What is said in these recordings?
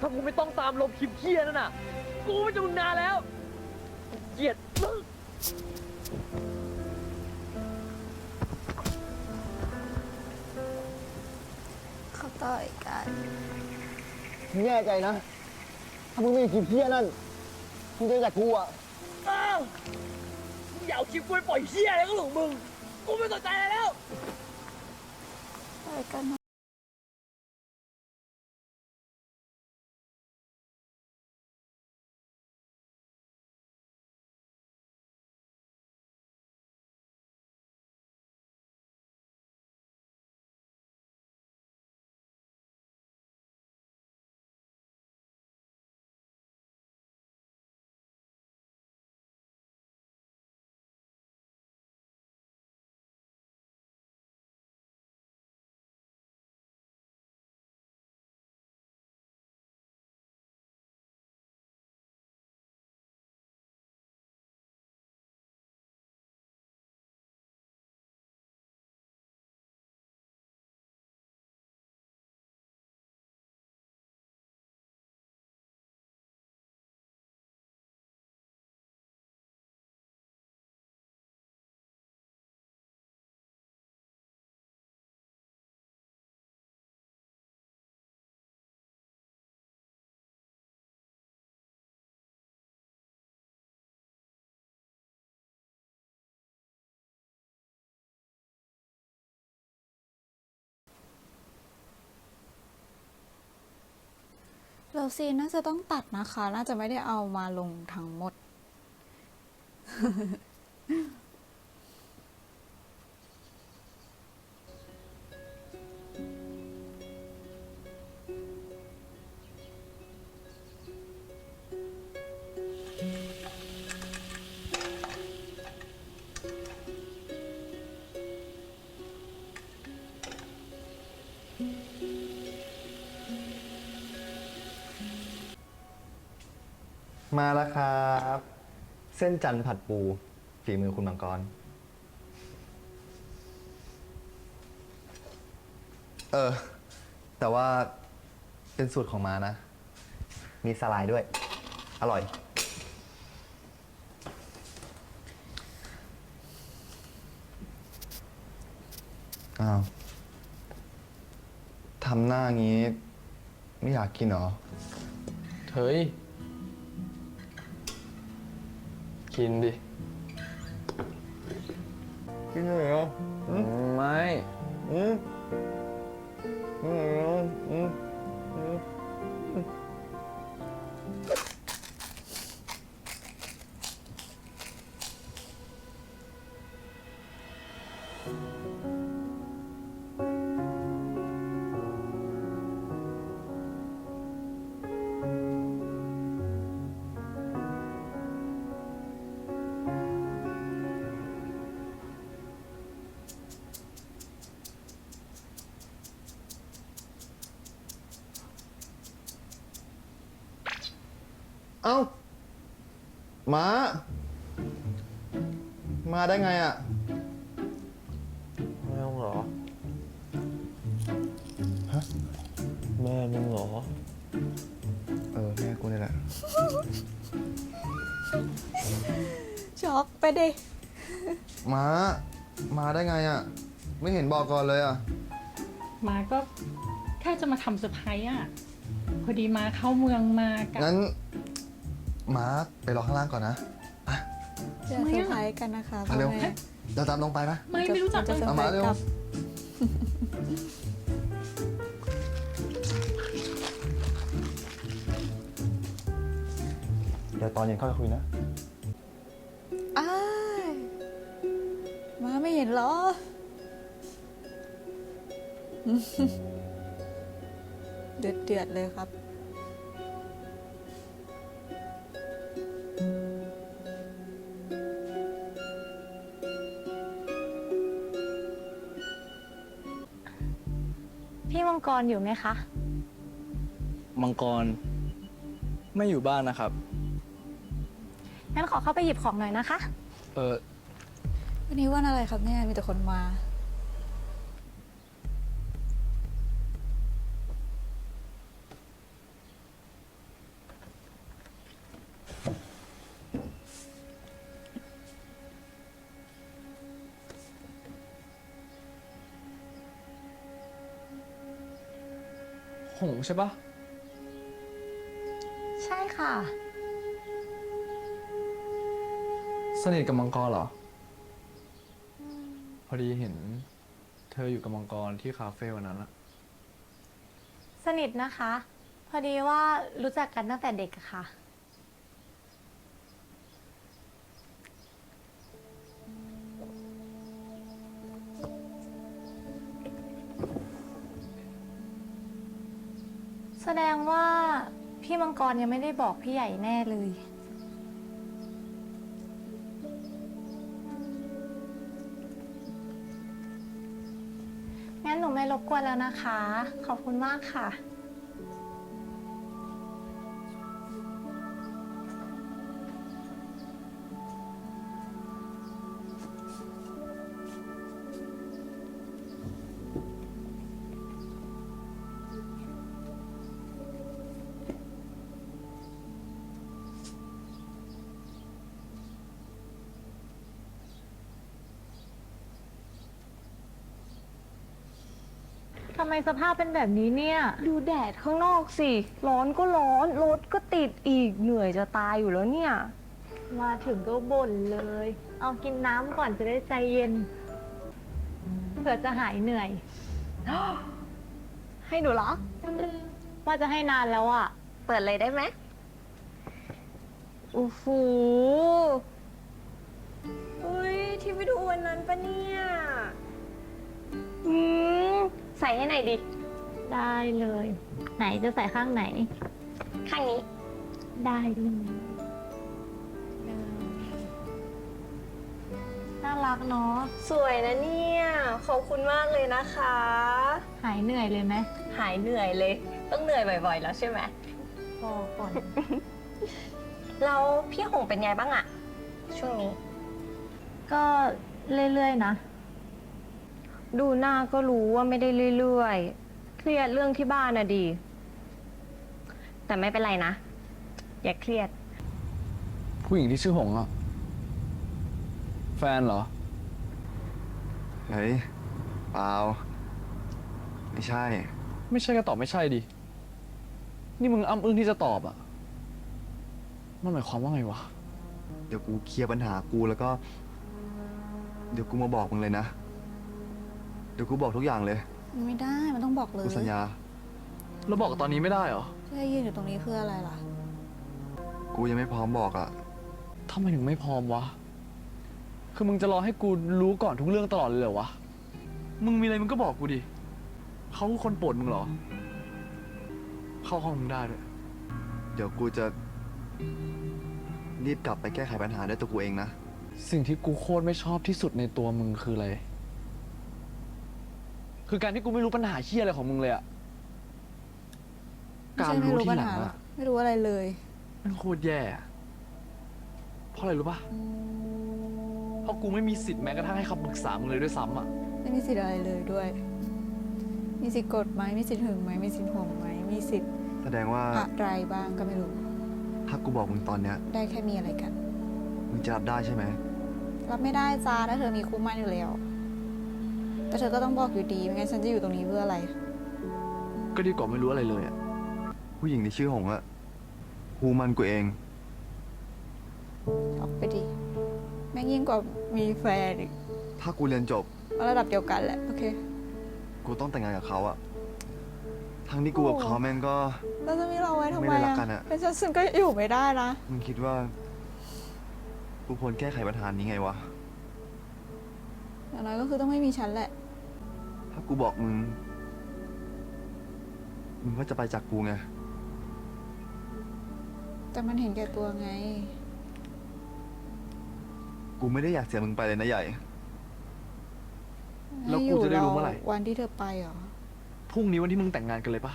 ถ้ากูไม่ต้องตามลบคลิปเฮียนั่นน่ะ กูไม่จะมึงนานแล้วเกลียดมึงเขาต่อยกันมึงแน่ใจนะ ถ้ามึงไม่กินเพี้ยนั่นมึงจะจากกูอะอ้าวมึงอย่าเอาคลิปกูไปปล่อยเฮียอะไรก็หลงมึง กูไม่สนใจอะไรแล้ว ต่อยกันเฟซีนน่าจะต้องตัดนะคะ น่าจะไม่ได้เอามาลงทั้งหมด มาแล้วครับ เส้นจันทร์ผัดปู ฝีมือคุณมังกร เออ แต่ว่าเป็นสูตรของมานะ มีสลายด้วย อร่อย อ้าวทำหน้างี้ ไม่อยากกินเหรอ เฮ้ย กินดิ กินเลยเหรอไม่ อืมอืม อ้ามามาได้ไงอะแม่มึงเหรอฮะแม่มึงเหรอ เออแม่กูนี่แหละ ช็อกไปดิ มามาได้ไงอะ ไม่เห็นบอกก่อนเลยอะ มาก็แค่จะมาทำเซอร์ไพรส์อะ พอดีมาเข้าเมืองมากับงั้น มาไปรอข้างล่างก่อนนะจะเซอร์ไพรส์กันนะคะมาเร็วพ่อแม่ เดี๋ยวตามลงไปปะไม่ไม่รู้จักจะเลยเซอร์ไพรส์เอามาเร็วกลับเดี๋ยวตอนเย็นค่อยคุยนะ อ้ายมาไม่เห็นเหรอ เดือดเดือดๆเลยครับ งกรอยู่ไหมคะ มังกร ไม่อยู่บ้านนะครับ งั้นขอเข้าไปหยิบของหน่อยนะคะ เออวันนี้วันอะไรครับเนี่ย มีแต่คนมา หงใช่ปะใช่ค่ะ สนิทกับมังกรเหรอ พอดีเห็น เธออยู่กับมังกรที่คาเฟ่วันนั้นอะสนิทนะคะ พอดีว่ารู้จักกันตั้งแต่เด็กอะค่ะ แสดงว่าพี่มังกรยังไม่ได้บอกพี่ใหญ่แน่เลย งั้นหนูไม่รบกวนแล้วนะคะ ขอบคุณมากค่ะ ทำไมสภาพเป็นแบบนี้เนี่ย ดูแดดข้างนอกสิ ร้อนก็ร้อน รถก็ติดอีก เหนื่อยจะตายอยู่แล้วเนี่ย มาถึงก็บ่นเลย เอากินน้ำก่อนจะได้ใจเย็น เผื่อจะหายเหนื่อย ให้หนูเหรอ ว่าจะให้นานแล้วอะเปิดเลยได้ไหมโอ้โหอุ้ยที่ไปดูวันนั้นปะเนี่ย ส่ให้ไหนอยดิ ได้เลย ไหนจะใส่ข้างไหน ข้างนี้ ได้เลยน่ารักเนาะสวยนะเนี่ย ขอบคุณมากเลยนะคะ หายเหนื่อยเลยไหมหายเหนื่อยเลย ต้องเหนื่อยบ่อยๆ แล้วใช่ไหมพอก่อนแล้วพี่หงเป็นไงบ้างอะช่วงนี้ ก็เรื่อยๆนะ ดูหน้าก็รู้ว่าไม่ได้เรื่อยๆ เครียดเรื่องที่บ้านนะดี แต่ไม่เป็นไรนะ อย่าเครียด ผู้หญิงที่ชื่อหงอะแฟนเหรอ เฮ้ยเปล่า ไม่ใช่ ไม่ใช่ก็ตอบไม่ใช่ดิ นี่มึงอ้ำอึ้งที่จะตอบอะมันหมายความว่าไงวะ เดี๋ยวกูเคลียร์ปัญหากูแล้วก็ เดี๋ยวกูมาบอกมึงเลยนะ เดี๋ยวกูบอกทุกอย่างเลยไม่ได้มันต้องบอกเลยกูสัญญา แล้วบอกตอนนี้ไม่ได้เหรอจะให้ยืนอยู่ตรงนี้เพื่ออะไรล่ะ กูยังไม่พร้อมบอกอะทำไมถึงไม่พร้อมวะ คือมึงจะรอให้กูรู้ก่อนทุกเรื่องตลอดเลยเหรอวะ มึงมีอะไรมึงก็บอกกูดิ เขาคือคนโปรดมึงเหรอ เข้าห้องมึงได้ด้วย เดี๋ยวกูจะรีบกลับไปแก้ไขปัญหาด้วยตัวกูเองนะ สิ่งที่กูโคตรไม่ชอบที่สุดในตัวมึงคืออะไร คือการที่กูไม่รู้ปัญหาเฮี้ยอะไรของมึงเลยอะไม่การใช่ไม่รู้รู้ทีปัญหลังหาหรอกอะไม่รู้อะไรเลย มันโคตรแย่อะเพราะอะไรรู้ปะเพราะกูไม่มีสิทธิ์แม้กระทั่งให้คำปรึกษามึงเลยด้วยซ้ำอะไม่มีสิทธิ์อะไรเลยด้วย มีสิทธิ์กดไหมมีสิทธิ์หึงไหมมีสิทธิ์ห่วงไหมมีสิทธิ์แสดงว่าอะไรบ้างก็ไม่รู้ ถ้ากูบอกมึงตอนเนี้ยได้แค่มีอะไรกัน มึงจะรับได้ใช่ไหมรับไม่ได้จ้าถ้าเธอมีคู่หมั่นอยู่แล้ว แต่เธอก็ต้องบอกอยู่ดีไม่งั้นฉันจะอยู่ตรงนี้เพื่ออะไร ก็ดีกว่าไม่รู้อะไรเลยอะผู้หญิงที่ชื่อหงอะกูมันกูเอง ออกไปดิแม่งยิ่งกว่ามีแฟนอีกถ้ากูเรียนจบระดับเดียวกันแหละ โอเค กูต้องแต่งงานกับเขาอะทั้งที่กูกับเขาแม่งก็ แล้วจะมีเราไว้ทำไม่ไมได้รัอะกกันอะ เป็นฉันฉันก็อยู่ไม่ได้นะ มึงคิดว่า กูควรแก้ไขปัญหานี้ไงวะ อย่างน้อยก็คือต้องไม่มีฉันแหละ ถ้ากูบอกมึง มึงก็จะไปจากกูไง แต่มันเห็นแก่ตัวไง กูไม่ได้อยากเสียมึงไปเลยนะใหญ่ แล้วกูจะได้รู้เมื่อไหร่ วันที่เธอไปเหรอ พรุ่งนี้วันที่มึงแต่งงานกันเลยปะ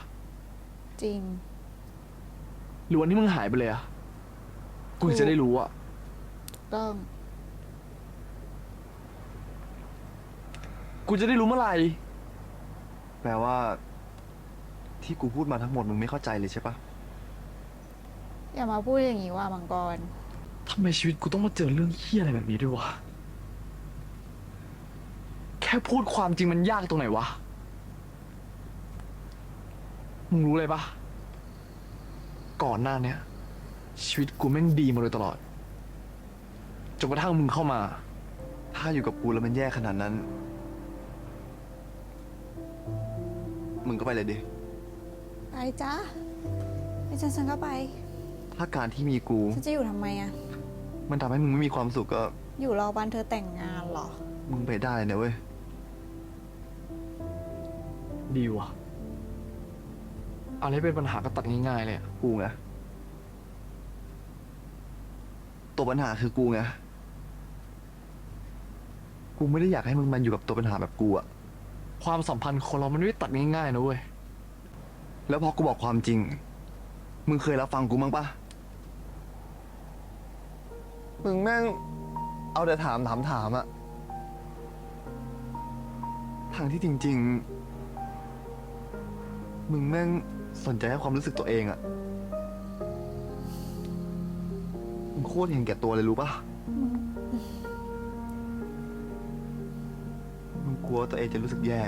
จริง หรือวันที่มึงหายไปเลยอะกูจะได้รู้อะต้อง กูจะได้รู้เมื่อไหร่ แปลว่า ที่กูพูดมาทั้งหมดมึงไม่เข้าใจเลยใช่ปะอย่ามาพูดอย่างนี้ว่ามังกร ทำไมชีวิตกูต้องมาเจอเรื่องเฮี้ยอะไรแบบนี้ด้วยวะ แค่พูดความจริงมันยากตรงไหนวะ มึงรู้เลยปะก่อนหน้าเนี้ย ชีวิตกูแม่งดีมาโดยตลอดจนกระทั่งมึงเข้ามา ถ้าอยู่กับกูแล้วมันแย่ขนาดนั้น มึงก็ไปเลยดิ ไปจ้าไม่ฉันฉันก็ไป ถ้าการที่มีกู ฉันจะอยู่ทำไมอะมันทำให้มึงไม่มีความสุขก็ อยู่รอวันเธอแต่งงานเหรอ มึงไปได้นะเว้ย ดีว่ะ อะไรเป็นปัญหาก็ตัดง่ายๆเลยอะกูไง ตัวปัญหาคือกูไง กูไม่ได้อยากให้มึงมันอยู่กับตัวปัญหาแบบกูอะ ความสัมพันธ์คนเรามันไม่ได้ตัดง่ายๆนะเว้ย แล้วพอกูบอกความจริง มึงเคยรับฟังกูมั้งปะมึงแม่งเอาแต่ถามถามถามอะทางที่จริง ๆ มึงแม่งสนใจแค่ความรู้สึกตัวเองอะมึงโคตรเห็นแก่ตัวเลยรู้ปะ มึง ลัวตัวเองจะรู้สึกแย่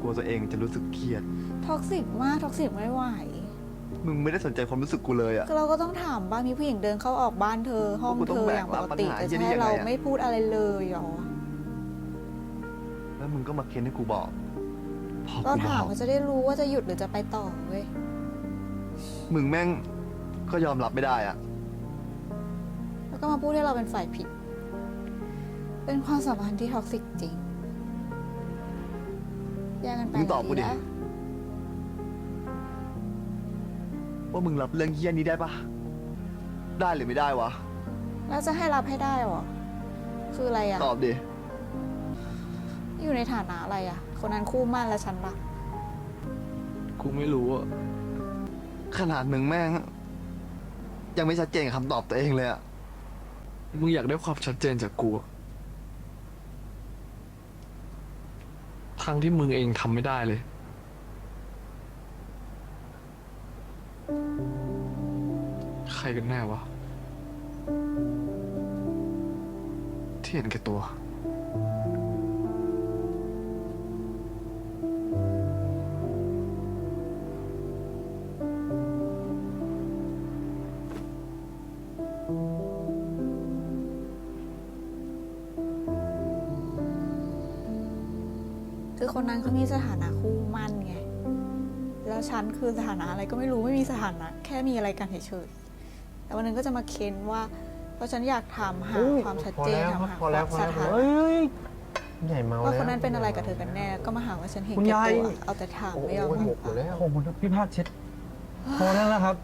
กลัวตัวเองจะรู้สึกเครียด ท็อกซิกมากท็อกซิกไม่ไหว มึงไม่ได้สนใจความรู้สึกกูเลยอะ ก็เราก็ต้องถามบ้างมีผู้หญิงเดินเข้าออกบ้านเธอ ห้องกูต้เธองอแบกอย่างปกติรับปัญหาแต่ที่จะนี่ให้ยังไงเราอะ ไม่พูดอะไรเลยเหรอ แล้วมึงก็มาเค้นให้กูบอกพอก็กูบถามอกว่าจะได้รู้ว่าจะหยุดหรือจะไปต่อเว้ย มึงแม่งก็ยอมรับไม่ได้อะแล้วก็มาพูดให้เราเป็นฝ่ายผิด เป็นความสัมพันธ์ที่ท็อกซิกจริง แยกกันไปมึงตอบกูดิ แล้วว่ามึงรับเรื่องเฮี้ยนี้ได้ปะได้หรือไม่ได้วะ แล้วจะให้รับให้ได้เหรอ คืออะไรอะ ตอบดิ อยู่ในฐานะอะไรอะ คนนั้นคู่มั่นแล้วฉันล่ะกูไม่รู้อะขนาดมึงแม่ง ยังไม่ชัดเจนกับคำตอบตัวเองเลยอะมึงอยากได้ความชัดเจนจากกูอะ ทางที่มึงเองทำไม่ได้เลย ใครกันแน่วะที่เห็นแก่ตัว นนั้นเขามีสถานะคู่มั่นไง แล้วฉันคือสถานะอะไรก็ไม่รู้ไม่มีสถานะ แค่มีอะไรกันเฉยๆแต่วันหนึงก็จะมาเค้นว่า เพราะฉันอยากถามหาเฮ้ยความชัดพอเจนแล้วถามครับหาพอแล้วคพอวามแล้วสถาเฮ้นะยเฮ้ยใหญ่เมาว่าแล้วคนนั้นเป็นอะไรกับเธอกันแน่ ก็มาหาว่าฉันเห็นคุณแก่ยายตัวเอาแต่ถามโอ้ไม่โหยอมหให้กอยู่แล้วผมพี่ภาคเช็ดพอแล้วนะครับ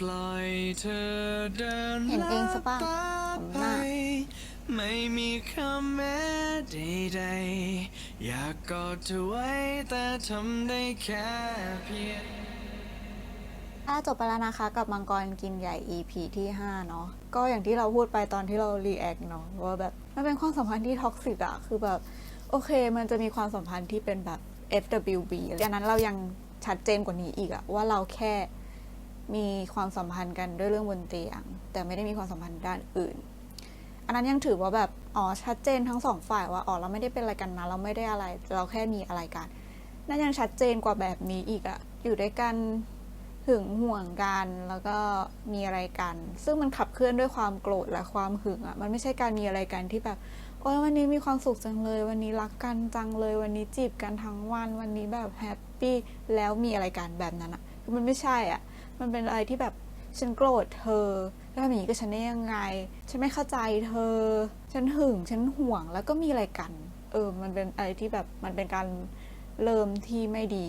ปล่อยเธอเดินเห็นเองสปะลับผมหไปน้าไม่มีคำแม้ใดๆ อยากกอดเธอไว้แต่ทำได้แค่เพียงอะจบไปแล้วนะคะกับมังกรกินใหญ่ EP ที่ 5 เนาะก็อย่างที่เราพูดไปตอนที่เรารีแอคเนาะว่าแบบมันเป็นความสัมพันธ์ที่ท็อกซิกอะคือแบบ โอเคมันจะมีความสัมพันธ์ที่เป็นแบบ FWB ดังนั้นเรายังชัดเจนกว่านี้อีกอะว่าเราแค่ มีความสัมพันธ์กันด้วยเรื่องบนเตียง แต่ไม่ได้มีความสัมพันธ์ด้านอื่น อันนั้นยังถือว่าแบบอ๋อชัดเจนทั้งสองฝ่ายว่าอ๋อเราไม่ได้เป็นอะไรกันนะเราไม่ได้อะไร เราแค่มีอะไรกันนั่นยังชัดเจนกว่าแบบนี้อีกอะอยู่ด้วยกันหึงห่วงกันแล้วก็มีอะไรกัน ซึ่งมันขับเคลื่อนด้วยความโกรธและความหึงอะมันไม่ใช่การมีอะไรกันที่แบบโอ้ยวันนี้มีความสุขจังเลย วันนี้รักกันจังเลย วันนี้จีบกันทั้งวัน วันนี้แบบแฮปปี้แล้วมีอะไรกันแบบนั้นอะ่ะคือมันไม่ใช่อะ่ะ มันเป็นอะไรที่แบบฉันโกรธเธอแล้วทำอย่างนี้กับฉันได้ยังไง ฉันไม่เข้าใจเธอ ฉันหึง ฉันห่วงแล้วก็มีอะไรกัน เออ มันเป็นอะไรที่แบบมันเป็นการเริ่มที่ไม่ดี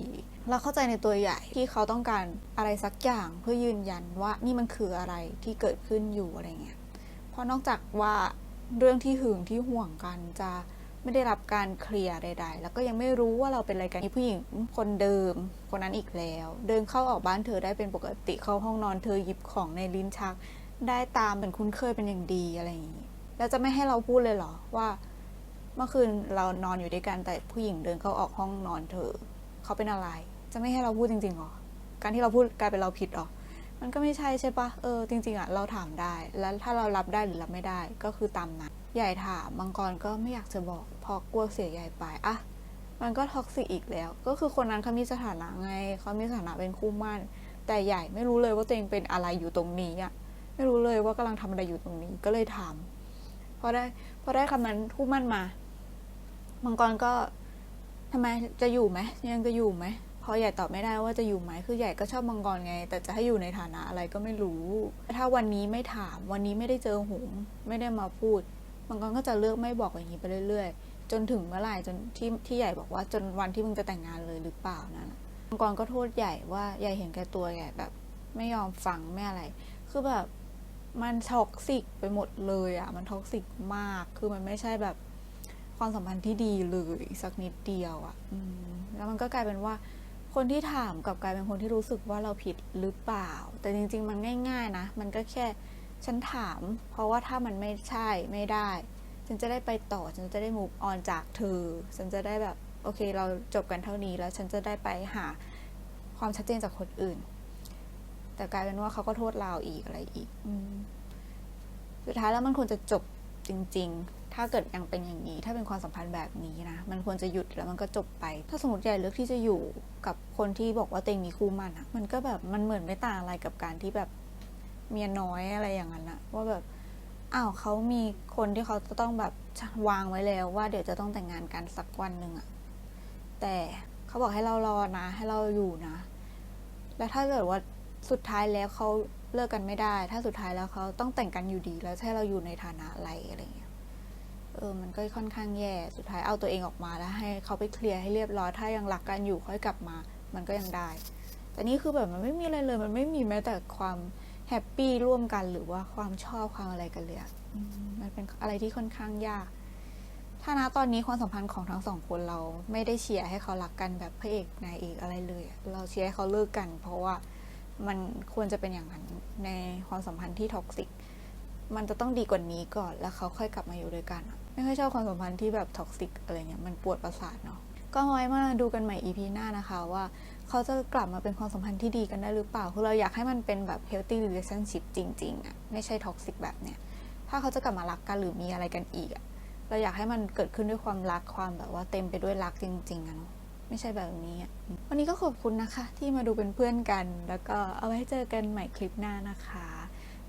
เราเข้าใจในตัวใหญ่ที่เขาต้องการอะไรสักอย่างเพื่อยืนยันว่านี่มันคืออะไรที่เกิดขึ้นอยู่อะไรเงี้ย เพราะนอกจากว่าเรื่องที่หึงที่ห่วงกันจะ ไม่ได้รับการเคลียร์ใด ๆ แล้วก็ยังไม่รู้ว่าเราเป็นอะไรกันมีผู้หญิงคนเดิมคนนั้นอีกแล้ว เดินเข้าออกบ้านเธอได้เป็นปกติเข้าห้องนอนเธอหยิบของในลิ้นชัก ได้ตามเหมือนคุ้นเคยเป็นอย่างดีอะไรอย่างนี้แล้วจะไม่ให้เราพูดเลยเหรอว่า เมื่อคืนเรานอนอยู่ด้วยกันแต่ผู้หญิงเดินเข้าออกห้องนอนเธอเขาเป็นอะไร จะไม่ให้เราพูดจริงๆหรอการที่เราพูดกลายเป็นเราผิดหรอมันก็ไม่ใช่ใช่ปะเออจริง ๆอะเราถามได้ แล้วถ้าเรารับได้หรือรับไม่ได้ก็คือตามนั้นใหญ่ถามมังกรก็ไม่อยากจะบอก เพราะกลัวเสียใหญ่ไปอะมันก็ท็อกซิกอีกแล้ว ก็คือคนนั้นเขามีสถานะไงเขามีสถานะเป็นคู่มั่น แต่ใหญ่ไม่รู้เลยว่าตัวเองเป็นอะไรอยู่ตรงนี้อะไม่รู้เลยว่ากำลังทำอะไรอยู่ตรงนี้ก็เลยถามพอได้พอได้คำนั้นคู่มั่นมา มังกรก็ทำไมจะอยู่ไหมยังจะอยู่ไหมพอใหญ่ตอบไม่ได้ว่าจะอยู่ไหมคือใหญ่ก็ชอบมังกรไง แต่จะให้อยู่ในฐานะอะไรก็ไม่รู้ ถ้าวันนี้ไม่ถามวันนี้ไม่ได้เจอหงไม่ได้มาพูด มังกรก็จะเลือกไม่บอกอย่างนี้ไปเรื่อย ๆ จนถึงเมื่อไหร่จนที่ที่ใหญ่บอกว่าจนวันที่มึงจะแต่งงานเลยหรือเปล่านั่นน่ะมังกรก็โทษใหญ่ว่าใหญ่เห็นแก่ตัวใหญ่แบบ ไม่ยอมฟังไม่อะไร คือแบบมันท็อกซิกไปหมดเลยอะมันท็อกซิกมาก คือมันไม่ใช่แบบความสัมพันธ์ที่ดีเลยสักนิดเดียวอะ่ะแล้วมันก็กลายเป็นว่าคนที่ถามกับกลายเป็นคนที่รู้สึกว่าเราผิดหรือเปล่า แต่จริง ๆ มันง่าย ๆ นะ มันก็แค่ฉันถาม เพราะว่าถ้ามันไม่ใช่ไม่ได้ ฉันจะได้ไปต่อ ฉันจะได้ move on จากเธอ ฉันจะได้แบบ โอเค เราจบกันเท่านี้แล้วฉันจะได้ไปหาความชัดเจนจากคนอื่น แต่กลายเป็นว่าเขาก็โทษเราอีกอะไรอีกอสุดท้ายแล้วมันควรจะจบจริง ๆ ถ้าเกิดยังเป็นอย่างนี้ ถ้าเป็นความสัมพันธ์แบบนี้นะ มันควรจะหยุดแล้วมันก็จบไป ถ้าสมมติใหญ่เลือกที่จะอยู่กับคนที่บอกว่าเตัวเองมีคู่มันอะมันก็แบบมันเหมือนไม่ต่างอะไรกับการที่แบบเมียน้อยอะไรอย่างนั้นอะว่าแบบ อ้าวเขามีคนที่เขาจะต้องแบบวางไว้แล้วว่าเดี๋ยวจะต้องแต่งงานกันสักวันหนึ่งอะแต่เขาบอกให้เรารอนะ ให้เราอยู่นะ แล้วถ้าเกิดว่าสุดท้ายแล้วเขาเลิกกันไม่ได้ ถ้าสุดท้ายแล้วเขาต้องแต่งกันอยู่ดี แล้วให้เราอยู่ในฐานะอะไรอะไรเงี้ย เออ มันก็ค่อนข้างแย่ สุดท้ายเอาตัวเองออกมาแล้ว ให้เขาไปเคลียร์ให้เรียบร้อย ถ้ายังรักกันอยู่ค่อยกลับมา มันก็ยังได้ แต่นี่คือแบบมันไม่มีอะไรเลย มันไม่มีแม้แต่ความ แฮปปี้ร่วมกันหรือว่าความชอบความอะไรกันเลยอะอืมมันเป็นอะไรที่ค่อนข้างยาก ถ้านะตอนนี้ความสัมพันธ์ของทั้งสองคนเราไม่ได้เชียร์ให้เขารักกันแบบพระเอกนายเอกอะไรเลย เราเชียร์ให้เขาเลิกกัน เพราะว่ามันควรจะเป็นอย่างนั้นในความสัมพันธ์ที่ท็อกซิก มันจะต้องดีกว่านี้ก่อนแล้วเขาค่อยกลับมาอยู่ด้วยกัน ไม่ค่อยชอบความสัมพันธ์ที่แบบท็อกซิกอะไรเงี้ย มันปวดประสาทเนาะ ก็ไว้มาดูกันใหม่ EP หน้านะคะว่าเขาจะกลับมาเป็นความสัมพันธ์ที่ดีกันได้หรือเปล่า คือเราอยากให้มันเป็นแบบ healthy relationship จริงๆอะไม่ใช่ท็อกซิกแบบเนี้ย ถ้าเขาจะกลับมารักกันหรือมีอะไรกันอีกอะเราอยากให้มันเกิดขึ้นด้วยความรักความแบบว่าเต็มไปด้วยรักจริงๆอะเนาะไม่ใช่แบบนี้อะวันนี้ก็ขอบคุณนะคะ ที่มาดูเป็นเพื่อนกัน แล้วก็เอาไว้เจอกันใหม่คลิปหน้านะคะ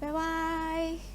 บ๊ายบาย